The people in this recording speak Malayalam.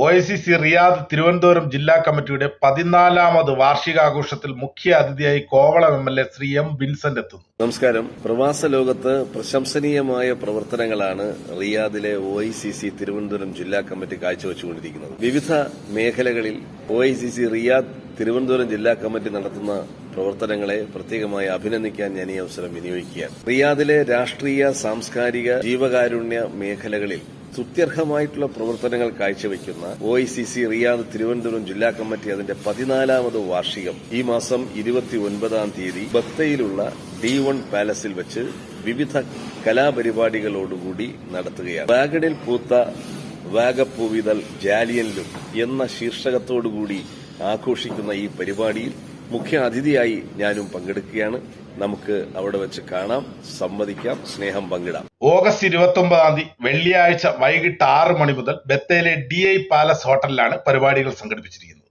O I C C Riyadh Thiruvananthapuram ജില്ലാ കമ്മിറ്റിയുടെ പതിനാലാമത് വാർഷികാഘോഷത്തിൽ മുഖ്യ അതിഥിയായി Kovalam M L A Shri M Vincent എത്തുന്നു. നമസ്കാരം. പ്രവാസ ലോകത്ത് പ്രശംസനീയമായ പ്രവർത്തനങ്ങളാണ് റിയാദിലെ O I C C Thiruvananthapuram ജില്ലാ കമ്മിറ്റി കാഴ്ചവെച്ചുകൊണ്ടിരിക്കുന്നത്. വിവിധ മേഖലകളിൽ O I C C Riyadh Thiruvananthapuram ജില്ലാ കമ്മിറ്റി നടത്തുന്ന പ്രവർത്തനങ്ങളെ പ്രത്യേകമായി അഭിനന്ദിക്കാൻ ഞാൻ ഈ അവസരം വിനിയോഗിക്കുകയാണ്. റിയാദിലെ രാഷ്ട്രീയ സാംസ്കാരിക ജീവകാരുണ്യ മേഖലകളിൽ സ്തുത്യർഹമായിട്ടുള്ള പ്രവർത്തനങ്ങൾ കാഴ്ചവെക്കുന്ന O I C C Riyadh Thiruvananthapuram ജില്ലാ കമ്മിറ്റി അതിന്റെ പതിനാലാമത് വാർഷികം ഈ മാസം ഇരുപത്തി ഒൻപതാം തീയതി ബത്തയിലുള്ള ഡി വൺ പാലസിൽ വെച്ച് വിവിധ കലാപരിപാടികളോടുകൂടി നടത്തുകയാണ്. വാഗഡിൽ പൂത്ത വാഗപ്പൂവിതൽ ജാലിയനിലും എന്ന ശീർഷകത്തോടുകൂടി ആഘോഷിക്കുന്ന ഈ പരിപാടിയിൽ മുഖ്യ അതിഥിയായി ഞാനും പങ്കെടുക്കുകയാണ്. നമുക്ക് അവിടെ വെച്ച് കാണാം സംവദിക്കാം സ്നേഹം പങ്കിടാം. ഓഗസ്റ്റ് ഇരുപത്തി ഒമ്പതാം തീയതി വെള്ളിയാഴ്ച വൈകിട്ട് ആറ് മണി മുതൽ ബത്തേലെ ഡി ഐ പാലസ് ഹോട്ടലിലാണ് പരിപാടികൾ സംഘടിപ്പിച്ചിരിക്കുന്നത്.